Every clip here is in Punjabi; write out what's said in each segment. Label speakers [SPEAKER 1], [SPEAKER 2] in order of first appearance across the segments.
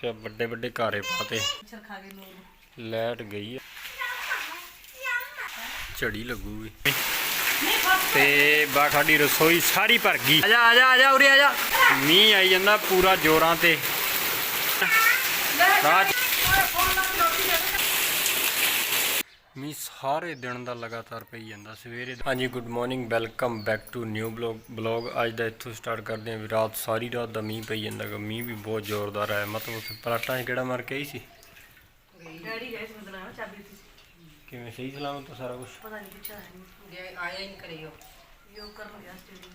[SPEAKER 1] ਕਿ ਵੱਡੇ ਵੱਡੇ ਘਾਰੇ ਪਾਤੇ। ਲਾਈਟ ਗਈ ਆ। ਝੜੀ ਲੱਗੂਗੀ। ਤੇ ਬਾ ਸਾਡੀ ਰਸੋਈ ਸਾਰੀ ਭਰ ਗਈ। ਆ ਜਾ ਆ ਜਾ ਆ ਜਾ ਉਰੇ ਆ ਜਾ। ਮੀਂਹ ਆਈ ਜਾਂਦਾ ਪੂਰਾ ਜ਼ੋਰਾਂ ਤੇ। ਰਾਤ ਮੀਂਹ ਸਾਰੇ ਦਿਨ ਦਾ ਲਗਾਤਾਰ ਪਈ ਜਾਂਦਾ ਸਵੇਰੇ ਹਾਂਜੀ good morning welcome back to new blog blog ਅੱਜ ਦਾ ਇੱਥੋਂ ਸਟਾਰਟ ਕਰਦੇ ਹਾਂ ਵੀ ਰਾਤ ਸਾਰੀ ਰਾਤ ਦਾ ਮੀਂਹ ਪਈ ਜਾਂਦਾ ਗਾ। ਮੀਂਹ ਵੀ ਬਹੁਤ ਜ਼ੋਰਦਾਰ ਆਇਆ। ਮਤਲਬ ਉੱਥੇ ਪਲਾਟਾਂ 'ਚ ਕਿਹੜਾ ਮਾਰ ਕੇ ਆਈ ਸੀ?
[SPEAKER 2] ਡੈਡੀ ਗਏ ਸੀ ਮਦਨਾ ਚਾਬੀ
[SPEAKER 1] ਕਿਵੇਂ ਸਹੀ ਸਲਾਮਤ ਸਾਰਾ ਕੁਝ
[SPEAKER 2] ਪਤਾ ਨਹੀਂ ਪਿੱਛੇ ਆਇਆ ਨਹੀਂ
[SPEAKER 3] ਗਏ ਆਇਆ ਹੀ ਨਹੀਂ ਕਰਿਓ
[SPEAKER 2] ਯੋਗ ਕਰਨ ਗਿਆ ਸਟੇਡੀਅਮ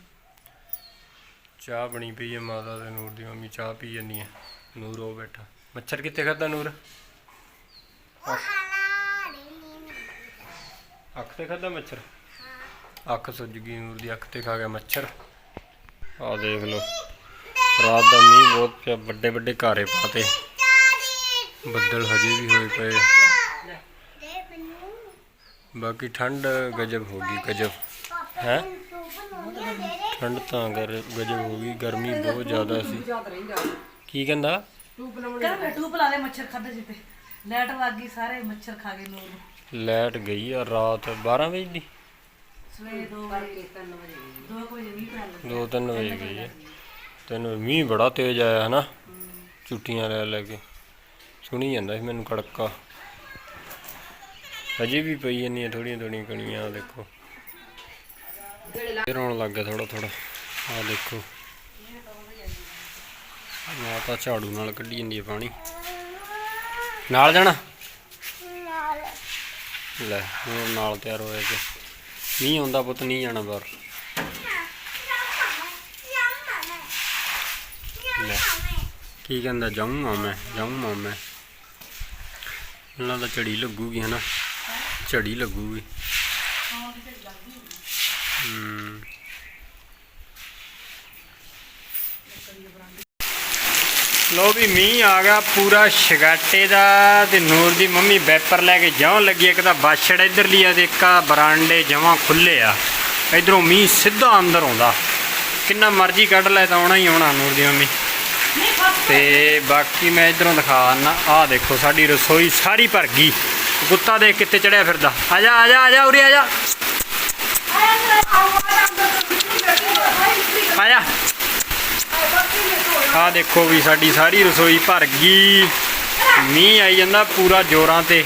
[SPEAKER 1] ਚਾਹ ਬਣੀ ਪਈ ਹੈ ਮਾਤਾ ਤੇ ਨੂਰ ਦੀ ਮੰਮੀ ਚਾਹ ਪੀ ਜਾਂਦੀ ਹੈ ਨੂਰ ਉਹ ਬੈਠਾ। ਮੱਛਰ ਕਿੱਥੇ ਖਾਦਾ ਨੂਰ? ਅੱਖ ਤੇ ਖਾਦਾ ਮੱਛਰ? ਅੱਖ ਸੁੱਜ ਗਈ ਨੂਰ ਦੀ ਅੱਖ ਤੇ ਖਾ ਗਿਆ ਮੱਛਰ। ਆਹ ਦੇਖ ਲਓ। ਰਾਤ ਦਾ ਮੀਂਹ ਬਹੁਤ ਪਿਆ ਵੱਡੇ ਵੱਡੇ ਘਾਰੇ ਪਾਤੇ। ਬੱਦਲ ਹਜੇ ਵੀ ਹੋਏ ਪਏ। ਆ। ਬਾਕੀ ਠੰਡ ਗਜਬ ਹੋ ਗਈ ਗਜਬ। ਹੈ? ਠੰਡ ਤਾਂ ਗਰ ਗਜਬ ਹੋ ਗਈ ਗਰਮੀ ਬਹੁਤ ਜ਼ਿਆਦਾ ਸੀ। ਕੀ ਕਹਿੰਦਾ?
[SPEAKER 3] ਟੂਬ
[SPEAKER 2] ਲਾ ਲੈ ਮੱਛਰ ਖਾਦੇ ਜਿੱਤੇ ਲੈਟ ਵੱਗ ਗਈ ਸਾਰੇ ਮੱਛਰ ਖਾ ਗਏ ਨੂਰ
[SPEAKER 1] ਲਾਈਟ ਗਈ ਆ ਰਾਤ 12 ਵਜੇ ਦੀ।
[SPEAKER 2] ਸਵੇਰੇ 2 ਵਜੇ 2 ਵਜੇ ਵੀ ਪੈ ਲੱਗ।
[SPEAKER 1] 2-3 ਵਜੇ ਗਈ ਹੈ ਤੈਨੂੰ ਮੀਂਹ ਬੜਾ ਤੇਜ਼ ਆਇਆ ਹਨਾ। ਛੁੱਟੀਆਂ ਲੈ ਲੈ ਕੇ। ਸੁਣੀ ਜਾਂਦਾ ਸੀ ਮੈਨੂੰ ਕੜਕਾ। ਅਜੇ ਵੀ ਪਈ ਜਾਂਦੀਆਂ ਥੋੜੀਆਂ ਥੋੜੀਆਂ ਕਣੀਆਂ ਆਹ ਦੇਖੋ। ਫੇਰ ਆਉਣ ਲੱਗ ਗਿਆ ਥੋੜਾ ਥੋੜਾ ਆਹ ਦੇਖੋ। ਮਾਤਾ ਝਾੜੂ ਨਾਲ ਕੱਢੀ ਜਾਂਦੀ ਹੈ ਪਾਣੀ। ਨਾਲ ਜਾਣਾ? ਲੈ, ਹੁਣ ਨਾਲ ਤਿਆਰ ਹੋਇਆ ਤੇ ਮੀਂਹ ਆਉਂਦਾ ਪੁੱਤ ਨਹੀਂ ਜਾਣਾ ਬਾਹਰ। ਲੈ, ਕੀ ਕਹਿੰਦਾ ਜਾਊਂਗਾ ਮੈਂ ਜਾਊਂਗਾ ਮੈਂ। ਇਹਨਾਂ ਦਾ ਝੜੀ ਲੱਗੂਗੀ, ਹਨਾ? ਝੜੀ ਲੱਗੂਗੀ। ਹੂੰ। ਲੋ ਵੀ ਮੀਂਹ ਆ ਗਿਆ, ਪੂਰਾ ਸ਼ਗਾਟੇ ਦਾ ਤੇ ਨੂਰ ਦੀ ਮੰਮੀ ਵੈਪਰ ਲੈ ਕੇ ਜਾਉਣ ਲੱਗੀ, ਇੱਕ ਤਾਂ ਬਾਛੜ ਇਧਰਲੀ ਆ ਤੇ ਇੱਕ ਬਰਾਂਡੇ ਜਮਾਂ ਖੁੱਲੇ ਆ। ਇਧਰੋਂ ਮੀਂਹ ਸਿੱਧਾ ਅੰਦਰ ਆਉਂਦਾ। ਕਿੰਨਾ ਮਰਜ਼ੀ ਕੱਢ ਲੈ, ਤਾਂ ਆਉਣਾ ਹੀ ਆਉਣਾ ਨੂਰ ਦੀ ਮੰਮੀ। ਤੇ ਬਾਕੀ ਮੈਂ ਇਧਰੋਂ ਦਿਖਾ ਨਾ ਆਹ ਦੇਖੋ ਸਾਡੀ ਰਸੋਈ ਸਾਰੀ ਭਰ ਗਈ। ਕੁੱਤਾ ਦੇ ਕਿੱਤੇ ਚੜਿਆ ਫਿਰਦਾ। ਆ ਜਾ ਆ ਜਾ ਆ ਜਾ, ਉਰੇ ਆ ਜਾ। ਆ ਜਾ। ਆਹ ਦੇਖੋ ਵੀ ਸਾਡੀ ਸਾਰੀ ਰਸੋਈ ਭਰ ਗਈ। ਮੀਂਹ ਆਈ ਜਾਂਦਾ ਪੂਰਾ ਜ਼ੋਰਾਂ ਤੇ।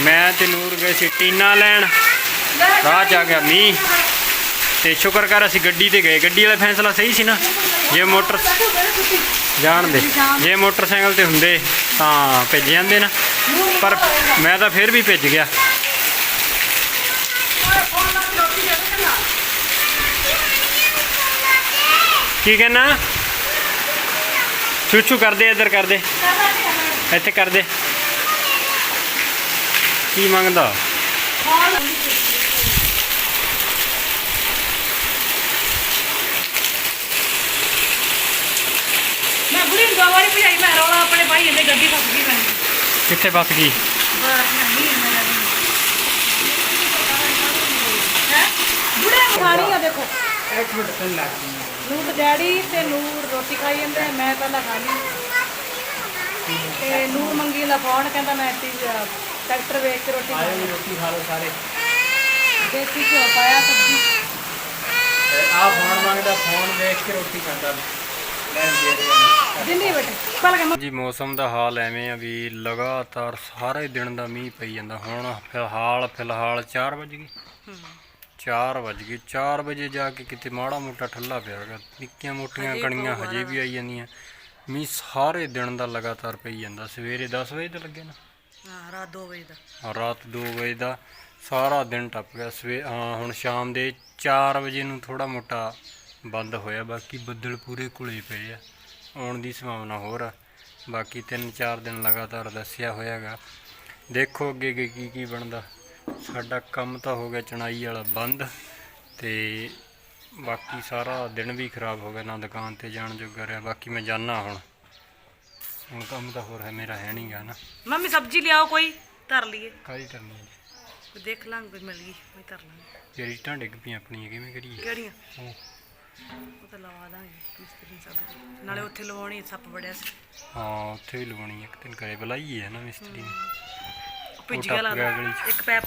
[SPEAKER 1] ਮੈਂ ਤੇ ਨੂਰ ਗਏ ਸੀ ਟੀਨਾ ਲੈਣ। ਰਾਹ ਚ ਆ ਗਿਆ ਮੀਂਹ। ਤੇ ਸ਼ੁਕਰ ਕਰ ਅਸੀਂ ਗੱਡੀ ਤੇ ਗਏ। ਗੱਡੀ ਵਾਲਾ ਫੈਸਲਾ ਸਹੀ ਸੀ ਨਾ? ਜੇ ਮੋਟਰ ਜਾਣ ਜੇ ਮੋਟਰਸਾਈਕਲ ਤੇ ਹੁੰਦੇ ਤਾਂ ਭੇਜ ਜਾਂਦੇ ਨਾ। ਪਰ ਮੈਂ ਤਾਂ ਫਿਰ ਵੀ ਭੇਜ ਗਿਆ। ਕੀ ਕਹਿਣਾ? ਚੂਚੂ ਕਰਦੇ ਇੱਧਰ ਕਰਦੇ। ਇੱਥੇ ਕਰਦੇ। ਕੀ ਮੰਗਦਾ?
[SPEAKER 2] ਮੈਂ ਬੁੜੀ ਨੂੰ ਦੋ ਵਾਰੀ ਭਜਾਈ ਮੈਂ ਰੌਲਾ ਆਪਣੇ ਭਾਈ ਦੇ ਗੱਡੀ ਫਸ ਗਈ ਮੈਂ
[SPEAKER 1] ਕਿੱਥੇ ਫਸ ਗਈ?
[SPEAKER 2] ਬੁੜੇ ਖਾਣੀ ਆ ਦੇਖੋ।
[SPEAKER 3] ਇੱਕ ਮਿੰਟ ਪਹਿਲਾਂ ਲੱਗ ਗਈ
[SPEAKER 2] ਨੂਰ ਡੈਡੀ ਤੇ ਨੂਰ ਰੋਟੀ ਖਾਈ ਜਾਂਦੇ ਮੈਂ ਪਹਿਲਾਂ ਖਾਣੀ ਤੇ ਨੂਰ ਮੰਗੀ ਦਾ ਫੋਨ ਕਹਿੰਦਾ ਮੈਂ ਟੀ ਟਰੈਕਟਰ ਵੇਚ ਕੇ ਰੋਟੀ ਖਾਣੀ
[SPEAKER 3] ਆਏ ਰੋਟੀ ਖਾ ਲਓ ਸਾਰੇ।
[SPEAKER 2] ਦੇਸੀ ਘਿਓ ਪਾਇਆ ਸਬਜ਼ੀ।
[SPEAKER 3] ਆ ਫੋਨ ਮੰਗਦਾ ਫੋਨ ਦੇਖ ਕੇ ਰੋਟੀ ਖਾਂਦਾ। ਲੈ ਦੇ ਦੇ
[SPEAKER 2] ਦਿੰਦੀ ਬੇਟੇ ਪਹਿਲਾਂ ਕਹਿੰਦਾ
[SPEAKER 1] ਜੀ ਮੌਸਮ ਦਾ ਹਾਲ ਐਵੇਂ ਆ ਵੀ ਲਗਾਤਾਰ ਸਾਰੇ ਦਿਨ ਦਾ ਮੀਂਹ ਪਈ ਜਾਂਦਾ। ਹੁਣ ਫਿਲਹਾਲ ਫਿਲਹਾਲ 4 ਵਜ ਗਏ। 4 ਵਜ ਗਏ। 4 ਵਜੇ ਜਾ ਕੇ ਕਿਤੇ ਮਾੜਾ ਮੋਟਾ ਠੱਲਾ ਪਿਆ ਹੈਗਾ ਨਿੱਕੀਆਂ ਮੋਟੀਆਂ ਕਣੀਆਂ ਹਜੇ ਵੀ ਆਈ ਜਾਂਦੀਆਂ। ਮੀਂਹ ਸਾਰੇ ਦਿਨ ਦਾ ਲਗਾਤਾਰ ਪਈ ਜਾਂਦਾ। ਸਵੇਰੇ 10 ਵਜੇ ਤੇ ਲੱਗੇ ਨਾ।
[SPEAKER 2] ਹਾਂ ਰਾਤ 2 ਵਜੇ ਦਾ।
[SPEAKER 1] ਰਾਤ 2 ਵਜੇ ਦਾ ਸਾਰਾ ਦਿਨ ਟੱਪ ਗਿਆ। ਸਵੇ ਹਾਂ ਹੁਣ ਸ਼ਾਮ ਦੇ 4 ਵਜੇ ਨੂੰ ਥੋੜਾ ਮੋਟਾ ਬੰਦ ਹੋਇਆ। ਬਾਕੀ ਬੱਦਲ ਪੂਰੇ ਘੁਲੇ ਪਏ ਆ। ਆਉਣ ਦੀ ਸੰਭਾਵਨਾ ਹੋਰ ਆ। ਬਾਕੀ 3-4 ਦਿਨ ਲਗਾਤਾਰ ਦੱਸਿਆ ਹੋਇਆਗਾ। ਦੇਖੋ ਅੱਗੇ ਕੀ ਕੀ ਬਣਦਾ। ਸਾਡਾ ਕੰਮ ਤਾਂ ਹੋ ਗਿਆ ਚਣਾਈ ਵਾਲਾ ਬੰਦ ਤੇ ਬਾਕੀ ਸਾਰਾ ਦਿਨ ਵੀ ਖਰਾਬ ਹੋ ਗਿਆ ਨਾ ਦੁਕਾਨ ਤੇ ਜਾਣ ਜੋਗਾ ਰਿਹਾ ਬਾਕੀ ਮੈਂ ਜਾਣਾ ਹੁਣ। ਹੁਣ ਕੰਮ ਤਾਂ ਹੋਰ ਹੈ ਮੇਰਾ ਹੈ ਨਹੀਂਗਾ ਨਾ।
[SPEAKER 2] ਮੰਮੀ ਸਬਜ਼ੀ ਲਿਆਓ ਕੋਈ ਧਰ ਲਈਏ।
[SPEAKER 1] ਕਾਹਦੀ ਕਰਨੀ ਹੈ?
[SPEAKER 2] ਦੇਖ ਲਾਂਗੇ ਕੋਈ ਮਿਲ ਗਈ ਕੋਈ ਧਰ ਲਾਂਗੇ।
[SPEAKER 1] ਜੇ ਰੀਟਾਂ ਡਿੱਗ ਪਈਆਂ ਆਪਣੀਆਂ ਕਿਵੇਂ ਕਰੀਏ?
[SPEAKER 2] ਕਿਹੜੀਆਂ?
[SPEAKER 1] ਉਹ।
[SPEAKER 2] ਉਹ ਤਾਂ ਲਵਾ ਦਾਂਗੇ ਮਿਸਤਰੀ ਸਭ। ਨਾਲੇ ਉੱਥੇ ਲਵਾਉਣੀ ਸੱਪ ਬੜਿਆ ਸੀ।
[SPEAKER 1] ਹਾਂ ਉੱਥੇ ਵੀ ਲਵਾਉਣੀ ਇੱਕ ਦਿਨ ਕਰੇ ਬੁਲਾਈਏ ਹੈ ਨਾ ਮਿਸਤਰੀ ਨੂੰ।
[SPEAKER 2] ਭਿੱਜ
[SPEAKER 1] ਟੱਪ
[SPEAKER 2] ਗਿਆ ਲੱਗਦਾ।
[SPEAKER 1] 'ਚ।
[SPEAKER 2] ਇੱਕ ਪੈਪ